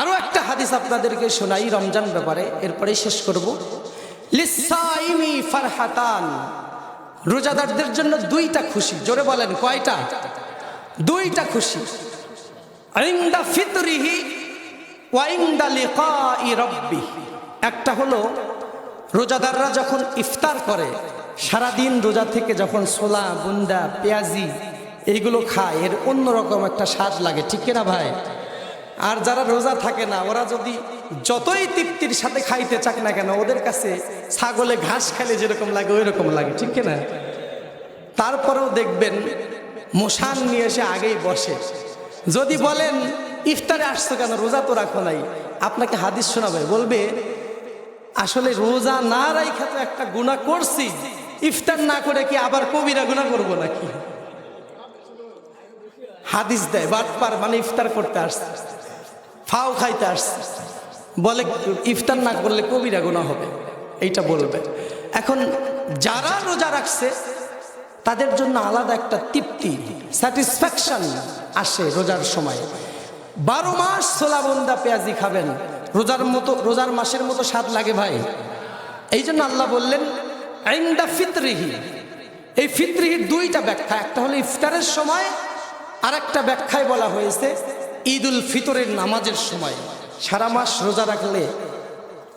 আরও একটা হাদিস আপনাদেরকে শোনাই রমজান ব্যাপারে, এরপরে শেষ করব। ফারহাতান। রোজাদারদের জন্য দুইটা খুশি, জোরে বলেন, কয়টা? দুইটা খুশি। ফিতরিহি একটা হলো, রোজাদাররা যখন ইফতার করে, সারাদিন রোজা থেকে যখন ছোলা, বুন্দা, পেঁয়াজি, এইগুলো খায়, এর অন্যরকম একটা স্বাদ লাগে, ঠিক কিনা ভাই? আর যারা রোজা থাকে না, ওরা যদি যতই তৃপ্তির সাথে খাইতে চাক না কেন, ওদের কাছে ছাগলে ঘাস খেলে যেরকম লাগে ওই রকম লাগে, ঠিক কিনা? তারপরেও দেখবেন, মশান নিয়ে এসে আগেই বসে। যদি বলেন, ইফতারে আসছো কেন? রোজা তো রাখো নাই। আপনাকে হাদিস শোনাবে, বলবে, আসলে রোজা না রাইখা তো একটা গুণা করছি। ইফতার না করে কি আবার কবিরা গুণা করব নাকি? হাদিস দেয়, বাটপার মানে ইফতার করতে আসছে। ফাও খাইতে আসছে। বলে, ইফতার না করলে কবিরা গুণা হবে। এইটা বলবে। এখন যারা রোজা রাখছে, তাদের জন্য আলাদা একটা তৃপ্তি স্যাটিসফ্যাকশন আসে রোজার সময়। বারো মাস ছোলাবন্দা পেঁয়াজি খাবেন। রোজার মতো, রোজার মাসের মতো স্বাদ লাগে ভাই। এই জন্য আল্লাহ বললেন আইন্দা ফিতরিহি। এই ফিতরিহির দুইটা ব্যাখ্যা। একটা হলো ইফতারের সময় আর একটা ব্যাখ্যায় বলা হয়েছে ঈদ উল ফিতরের নামাজের সময়। সারা মাস রোজা রাখলে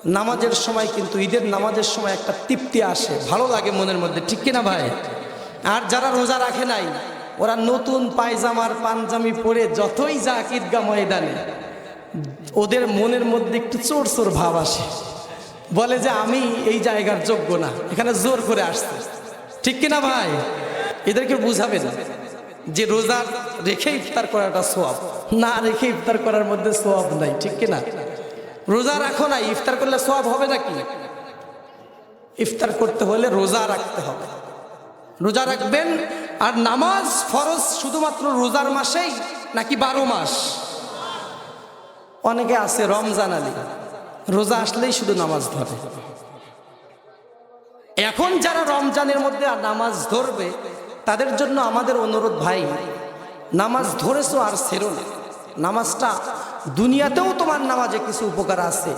নামাজের সময় কিন্তু ঈদের নামাজের সময় একটা তৃপ্তি আসে, ভালো লাগে মনের মধ্যে, ঠিক কিনা ভাই? আর যারা রোজা রাখে নাই, ওরা নতুন পায়জামার পাঞ্জামি পরে যতই যাক ঈদগা ময়দানে, ওদের মনের মধ্যে একটু চোর চোর ভাব আসে। বলে যে, আমি এই জায়গার যোগ্য না। এখানে জোর করে আসতে ঠিক কিনা ভাই? এদেরকে বুঝাবেন। যে রোজা রেখে ইফতার করাটা সোয়াব, না রেখে ইফতার করার মধ্যে সোয়াব নাই, ঠিক কিনা? রোজা রাখো না, ইফতার করলে সোয়াব হবে নাকি? ইফতার করতে হলে রোজা রাখতে হবে। রোজা রাখবেন, আর নামাজ ফরজ শুধুমাত্র রোজার মাসেই নাকি বারো মাস? অনেকে আছে রমজান আলী, রোজা আসলেই শুধু নামাজ ধরে। এখন যারা রমজানের মধ্যে আর নামাজ ধরবে তাদের জন্য আমাদের অনুরোধ ভাই, নামাজ ধরেছো আর সেরো না। নামাজটা দুনিয়াতেও তোমার নামাজে কিছু উপকার আছে।